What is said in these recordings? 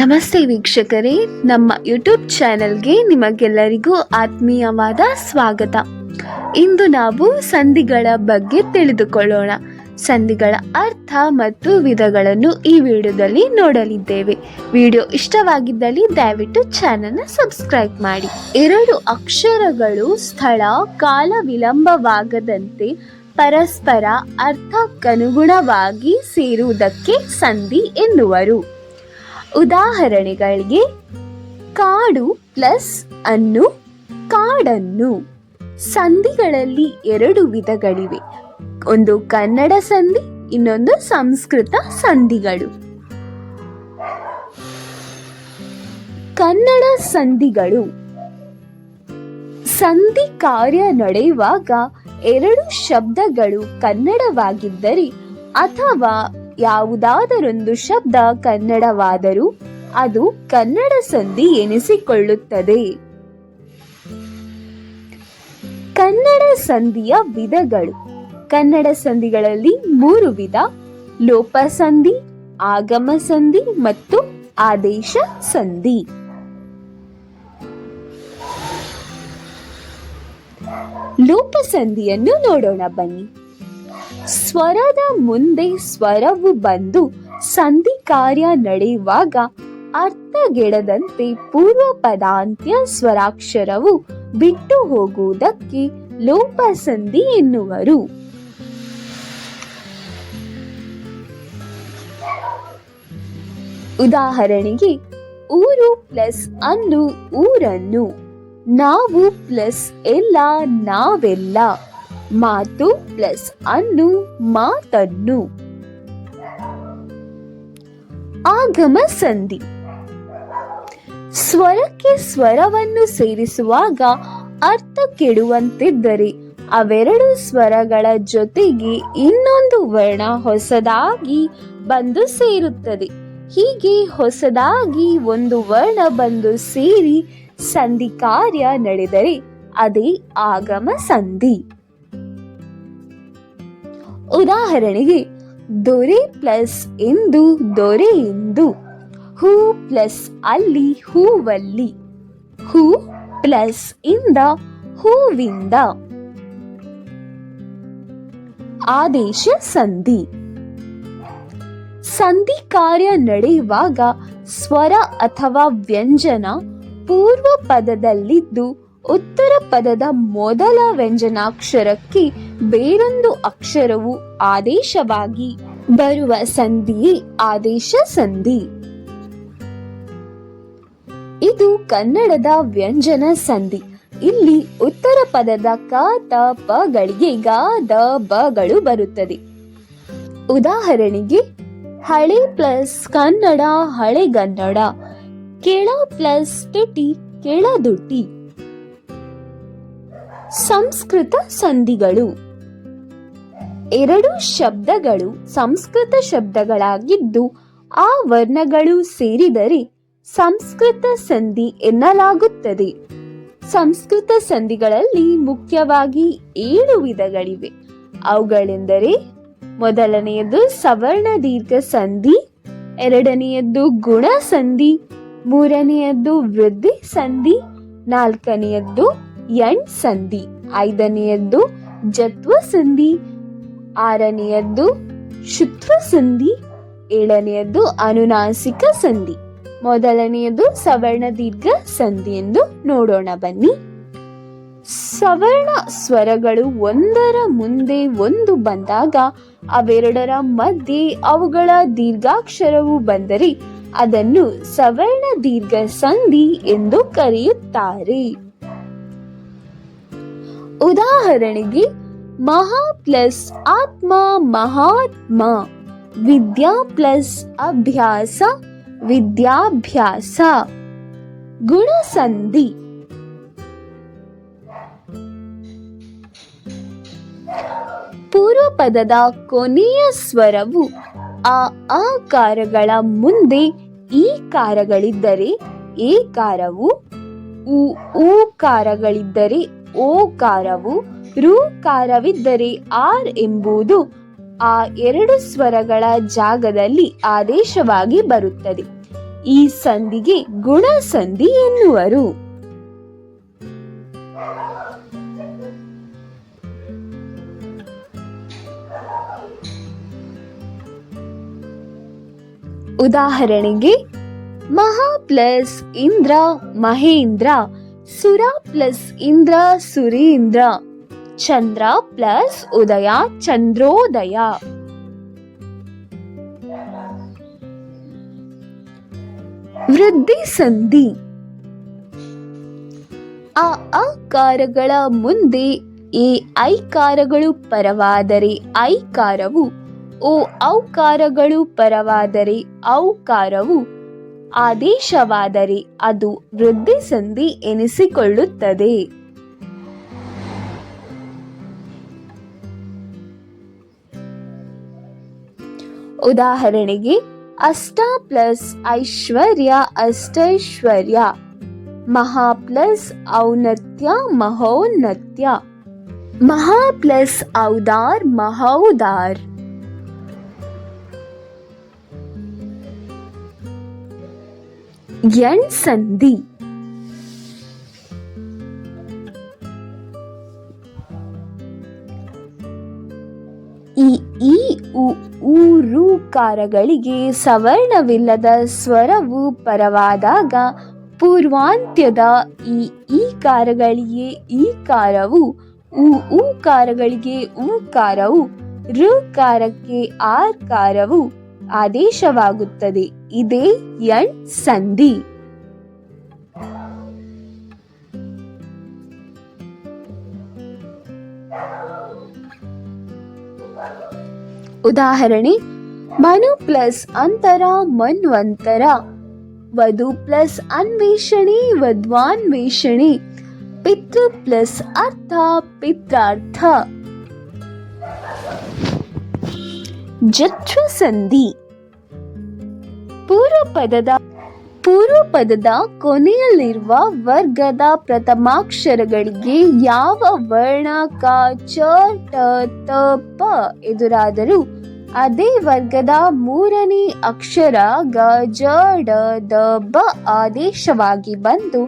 ನಮಸ್ತೆ ವೀಕ್ಷಕರೇ, ನಮ್ಮ ಯೂಟ್ಯೂಬ್ ಚಾನೆಲ್ಗೆ ನಿಮಗೆಲ್ಲರಿಗೂ ಆತ್ಮೀಯವಾದ ಸ್ವಾಗತ. ಇಂದು ನಾವು ಸಂಧಿಗಳ ಬಗ್ಗೆ ತಿಳಿದುಕೊಳ್ಳೋಣ. ಸಂಧಿಗಳ ಅರ್ಥ ಮತ್ತು ವಿಧಗಳನ್ನು ಈ ವಿಡಿಯೋದಲ್ಲಿ ನೋಡಲಿದ್ದೇವೆ. ವಿಡಿಯೋ ಇಷ್ಟವಾಗಿದ್ದಲ್ಲಿ ದಯವಿಟ್ಟು ಚಾನಲ್ನ ಸಬ್ಸ್ಕ್ರೈಬ್ ಮಾಡಿ. ಎರಡು ಅಕ್ಷರಗಳು ಸ್ಥಳ, ಕಾಲ ವಿಳಂಬವಾಗದಂತೆ ಪರಸ್ಪರ ಅರ್ಥಕ್ಕನುಗುಣವಾಗಿ ಸೇರುವುದಕ್ಕೆ ಸಂಧಿ ಎನ್ನುವರು. ಉದಾಹರಣೆಗಳಿಗೆ ಕಾಡು ಪ್ಲಸ್ ಅನ್ನು, ಕಾಡನ್ನು. ಸಂಧಿಗಳಲ್ಲಿ ಎರಡು ವಿಧಗಳಿವೆ. ಒಂದು ಕನ್ನಡ ಸಂಧಿ, ಇನ್ನೊಂದು ಸಂಸ್ಕೃತ ಸಂಧಿಗಳು. ಕನ್ನಡ ಸಂಧಿಗಳು. ಸಂಧಿ ಕಾರ್ಯ ನಡೆಯುವಾಗ ಎರಡು ಶಬ್ದಗಳು ಕನ್ನಡವಾಗಿದ್ದರೆ ಅಥವಾ ಯಾವುದಾದರೊಂದು ಶಬ್ದ ಕನ್ನಡವಾದರೂ ಅದು ಕನ್ನಡ ಸಂಧಿ ಎನಿಸಿಕೊಳ್ಳುತ್ತದೆ. ಕನ್ನಡ ಸಂಧಿಯ ವಿಧಗಳು. ಕನ್ನಡ ಸಂಧಿಗಳಲ್ಲಿ ಮೂರು ವಿಧ. ಲೋಪ ಸಂಧಿ, ಆಗಮ ಸಂಧಿ ಮತ್ತು ಆದೇಶ ಸಂಧಿ. ಲೋಪ ಸಂಧಿಯನ್ನು ನೋಡೋಣ ಬನ್ನಿ. ಸ್ವರದ ಮುಂದೆ ಸ್ವರವು ಬಂದು ಸಂಧಿ ಕಾರ್ಯ ನಡೆಯುವಾಗ ಅರ್ಥಗೆಡದಂತೆ ಪೂರ್ವ ಪದಾಂತ್ಯ ಸ್ವರಾಕ್ಷರವು ಬಿಟ್ಟು ಹೋಗುವುದಕ್ಕೆ ಲೋಪ ಸಂಧಿ ಎನ್ನುವರು. ಉದಾಹರಣೆಗೆ, ಊರು ಪ್ಲಸ್ ಅನ್ನು ಊರನ್ನು, ನಾವು ಪ್ಲಸ್ ಎಲ್ಲ ನಾವೆಲ್ಲ. ಮಾತು ಪ್ಲಸ್ ಅನ್ನು, ಮಾತನ್ನು. ಆಗಮ ಸಂಧಿ. ಸ್ವರಕ್ಕೆ ಸ್ವರವನ್ನು ಸೇರಿಸುವಾಗ ಅರ್ಥ ಕೆಡುವಂತಿದ್ದರೆ ಅವೆರಡು ಸ್ವರಗಳ ಜೊತೆಗೆ ಇನ್ನೊಂದು ವರ್ಣ ಹೊಸದಾಗಿ ಬಂದು ಸೇರುತ್ತದೆ. ಹೀಗೆ ಹೊಸದಾಗಿ ಒಂದು ವರ್ಣ ಬಂದು ಸೇರಿ ಸಂಧಿ ಕಾರ್ಯ ನಡೆದರೆ ಅದೇ ಆಗಮ ಸಂಧಿ. ಉದಾಹರಣೆಗೆ, ದೊರೆ ಪ್ಲಸ್ ಎಂದು ದೊರೆ ಎಂದು ಹೂ ಪ್ಲಸ್ ಅಲ್ಲಿ, ಹೂವಲ್ಲಿ. ಹೂ ಪ್ಲಸ್ ಇಂದ, ಹೂವಿಂದ. ಆದೇಶ ಸಂಧಿ. ಸಂಧಿ ಕಾರ್ಯ ನಡೆಯುವಾಗ, ಸ್ವರ ಅಥವಾ ವ್ಯಂಜನ ಪೂರ್ವ ಪದದಲ್ಲಿದ್ದು ಉತ್ತರ ಪದದ ಮೊದಲ ವ್ಯಂಜನಾಕ್ಷರಕ್ಕೆ ಬೇರೊಂದು ಅಕ್ಷರವು ಆದೇಶವಾಗಿ ಬರುವ ಸಂಧಿಯೇ ಆದೇಶ ಸಂಧಿ. ಇದು ಕನ್ನಡದ ವ್ಯಂಜನ ಸಂಧಿ. ಇಲ್ಲಿ ಉತ್ತರ ಪದದ ಕ, ತ ಪಗಳಿಗೆ ಗ, ದ ಬಗಳು ಬರುತ್ತದೆ. ಉದಾಹರಣೆಗೆ, ಹಳೆ ಪ್ಲಸ್ ಕನ್ನಡ ಹಳೆಗನ್ನಡ ಕೆಳ ಪ್ಲಸ್ ತುಟಿ ಕೆಳದುಟಿ ಸಂಸ್ಕೃತ ಸಂಧಿಗಳು. ಎರಡು ಶಬ್ದಗಳು ಸಂಸ್ಕೃತ ಶಬ್ದಗಳಾಗಿದ್ದು, ಆ ವರ್ಣಗಳು ಸೇರಿದರೆ ಸಂಸ್ಕೃತ ಸಂಧಿ ಎನ್ನಲಾಗುತ್ತದೆ. ಸಂಸ್ಕೃತ ಸಂಧಿಗಳಲ್ಲಿ ಮುಖ್ಯವಾಗಿ ಏಳು ವಿಧಗಳಿವೆ. ಅವುಗಳೆಂದರೆ, ಮೊದಲನೆಯದು ಸವರ್ಣ ದೀರ್ಘ ಸಂಧಿ ಎರಡನೆಯದ್ದು ಗುಣ ಸಂಧಿ ಮೂರನೆಯದ್ದು ವೃದ್ಧಿ ಸಂಧಿ ನಾಲ್ಕನೆಯದ್ದು ಎಣ್ ಸಂಧಿ. ಐದನೆಯದ್ದು ಜತ್ವ ಸಂಧಿ. ಆರನೆಯದ್ದು ಶುತ್ವ ಸಂಧಿ. ಏಳನೆಯದ್ದು ಅನುನಾಸಿಕ ಸಂಧಿ. ಮೊದಲನೆಯದು ಸವರ್ಣ ದೀರ್ಘ ಸಂಧಿ ಎಂದು ನೋಡೋಣ ಬನ್ನಿ. ಸವರ್ಣ ಸ್ವರಗಳು ಒಂದರ ಮುಂದೆ ಒಂದು ಬಂದಾಗ ಅವೆರಡರ ಮಧ್ಯೆ ಅವುಗಳ ದೀರ್ಘಾಕ್ಷರವು ಬಂದರೆ ಅದನ್ನು ಸವರ್ಣ ದೀರ್ಘ ಸಂಧಿ ಎಂದು ಕರೆಯುತ್ತಾರೆ. ಉದಾಹರಣೆಗೆ, ಮಹಾ ಪ್ಲಸ್ ಆತ್ಮ ಮಹಾತ್ಮ, ವಿದ್ಯಾ ಪ್ಲಸ್ ಅಭ್ಯಾಸ ವಿದ್ಯಾಭ್ಯಾಸ. ಗುಣಸಂಧಿ. ಪೂರ್ವ ಪದದ ಕೊನೆಯ ಸ್ವರವು ಆ ಆಕಾರಗಳ ಮುಂದೆ ಈ ಕಾರಗಳಿದ್ದರೆ, ಏಕಾರವು ಉ ಊಕಾರಗಳಿದ್ದರೆ ಓಕಾರವು ಋಕಾರವಿದ್ದರೆ ಆರ್ ಎಂಬುದು ಆ ಎರಡು ಸ್ವರಗಳ ಜಾಗದಲ್ಲಿ ಆದೇಶವಾಗಿ ಬರುತ್ತದೆ. ಈ ಸಂಧಿಗೆ ಗುಣಸಂಧಿ ಎನ್ನುವರು. ಉದಾಹರಣೆಗೆ, ಮಹಾ ಪ್ಲಸ್ ಇಂದ್ರ ಮಹೇಂದ್ರ ಸುರ ಪ್ಲಸ್ ಇಂದ್ರ ಸುರೀಂದ್ರ ಚಂದ್ರ ಪ್ಲಸ್ ಉದಯ, ಚಂದ್ರೋದಯ. ವೃದ್ಧಿ ಸಂಧಿ. ಆ ಅಕಾರಗಳ ಮುಂದೆ ಈ ಐಕಾರಗಳು ಪರವಾದರೆ ಐಕಾರವು, ಓ ಔಕಾರಗಳು ಪರವಾದರೆ ಔಕಾರವು. ಆದೇಶವಾದರೆ ಅದು ವೃದ್ಧಿ ಸಂಧಿ ಎನಿಸಿಕೊಳ್ಳುತ್ತದೆ. ಉದಾಹರಣೆಗೆ, ಅಷ್ಟ ಪ್ಲಸ್ ಐಶ್ವರ್ಯ ಅಷ್ಟೈಶ್ವರ್ಯ, ಮಹಾ ಪ್ಲಸ್ ಔನತ್ಯ ಮಹೋನ್ನತ್ಯ, ಮಹಾ ಪ್ಲಸ್ ಔದಾರ್ ಮಹೌದಾರ್. ಎಣ್ ಸಂಧಿ. ಈ ಈ ಉ ಊ ರು ಕಾರಗಳಿಗೆ ಸವರ್ಣವಿಲ್ಲದ ಸ್ವರವು ಪರವಾದಾಗ ಪೂರ್ವಾಂತ್ಯದ ಈ ಈ ಕಾರಗಳಿಗೆ ಈ ಕಾರವು, ಉ ಉ ಕಾರಗಳಿಗೆ ಕಾರವು ಕಾರವು ಆದೇಶವಾಗುತ್ತದೆ. ಇದೇ ಎಣ್ ಸಂಧಿ. ಉದಾಹರಣೆ, ಮನು ಪ್ಲಸ್ ಅಂತರ ಮನ್ವಂತರ. ವಧು ಪ್ಲಸ್ ಅನ್ವೇಷಣೆ, ವಧ್ವಾನ್ವೇಷಣೆ. ಪಿತೃ ಪ್ಲಸ್ ಅರ್ಥ, ಪಿತ್ರಾರ್ಥ. ಜತ್ರ ಸಂಧಿ. ಪೂರ್ವ ಪದದ ಪೂರ್ವ ಪದದ ಕೊನೆಯಲ್ಲಿರುವ ವರ್ಗದ ಪ್ರಥಮಾಕ್ಷರಗಳಿಗೆ ಯಾವ ವರ್ಣ, ಕ, ಚ, ಟ, ತ, ಪ ಎದುರಾದರೂ ಅದೇ ವರ್ಗದ ಮೂರನೇ ಅಕ್ಷರ ಗ, ಜ, ಡ, ದ, ಬ ಆದೇಶವಾಗಿ ಬಂದು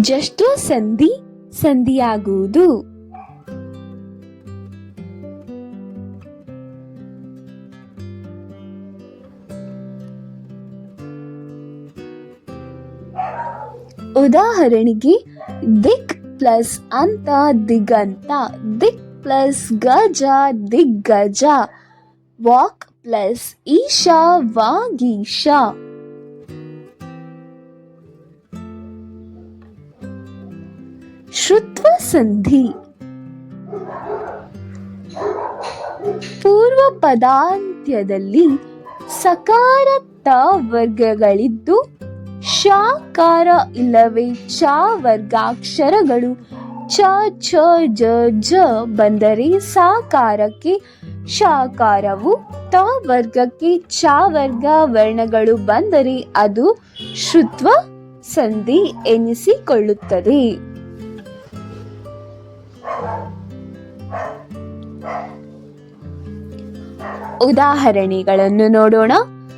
ಜಷ್ಟೋ ಸಂಧಿ ಸಂಧಿಯಾಗುವುದು. ಉದಾಹರಣೆಗೆ, ದಿಕ್ ಪ್ಲಸ್ ಅಂತ ದಿಗಂತ, ದಿಕ್ ಪ್ಲಸ್ ಗಜ ದಿಗ್ಗಜ, ವಾಕ್ ಪ್ಲಸ್ ಈಶಾ ವಾಗೀಶ. ಶುತ್ವ ಸಂಧಿ. ಪೂರ್ವ ಪದಾಂತ್ಯದಲ್ಲಿ ಸಕಾರ ತ ವರ್ಗಗಳಿದ್ದು ಶಾಕಾರ ಇಲ್ಲವೇ? ಚ ವರ್ಗಾಕ್ಷರಗಳು. ಚ ಛ ಜ ಜ ಬಂದರೆ ಸಾಕಾರಕ್ಕೆ. ಶಾಕಾರವು ತ ವರ್ಗಕ್ಕೆ ಚ ವರ್ಗ ವರ್ಣಗಳು ಬಂದರೆ ಅದು ಶುತ್ವ ಸಂಧಿ ಎನಿಸಿಕೊಳ್ಳುತ್ತದೆ. ಉದಾಹರಣೆಗಳನ್ನು ನೋಡೋಣ.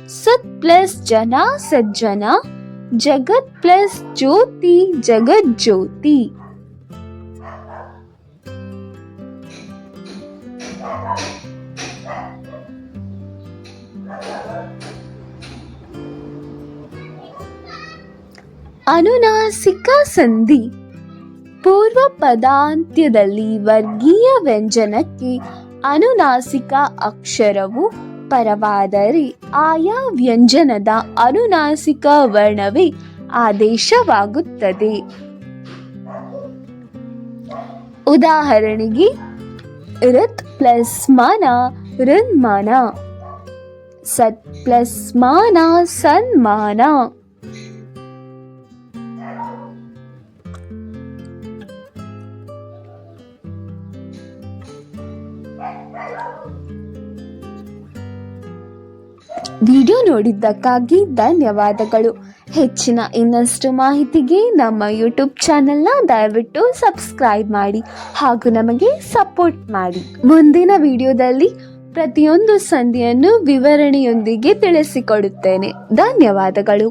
ಸತ್ ಪ್ಲಸ್ ಜನ, ಸಜ್ಜನ. ಜಗತ್ ಪ್ಲಸ್ ಜ್ಯೋತಿ ಜಗಜ್ಯೋತಿ ಅನುನಾಸಿಕ ಸಂಧಿ. ಪೂರ್ವ ಪದಾಂತ್ಯದಲ್ಲಿ ವರ್ಗೀಯ ವ್ಯಂಜನಕ್ಕೆ ಅನುನಾಸಿಕ ಅಕ್ಷರವು ಪರವಾದರೆ ಆಯಾ ವ್ಯಂಜನದ ಅನುನಾಸಿಕ ವರ್ಣವೇ ಆದೇಶವಾಗುತ್ತದೆ. ಉದಾಹರಣೆಗೆ, ಋತ್ ಪ್ಲಸ್ ಮಾನ, ಋನ್ಮಾನ. ಸತ್ ಪ್ಲಸ್ ಮಾನ, ಸನ್ಮಾನ. ನೋಡಿದ್ದಕ್ಕಾಗಿ ಧನ್ಯವಾದಗಳು. ಹೆಚ್ಚಿನ ಇನ್ನಷ್ಟು ಮಾಹಿತಿಗೆ ನಮ್ಮ ಯೂಟ್ಯೂಬ್ ಚಾನೆಲ್ನ ದಯವಿಟ್ಟು ಸಬ್ಸ್ಕ್ರೈಬ್ ಮಾಡಿ ಹಾಗೂ ನಮಗೆ ಸಪೋರ್ಟ್ ಮಾಡಿ. ಮುಂದಿನ ವಿಡಿಯೋದಲ್ಲಿ ಪ್ರತಿಯೊಂದು ಸಂಧಿಯನ್ನು ವಿವರಣೆಯೊಂದಿಗೆ ತಿಳಿಸಿಕೊಡುತ್ತೇನೆ. ಧನ್ಯವಾದಗಳು.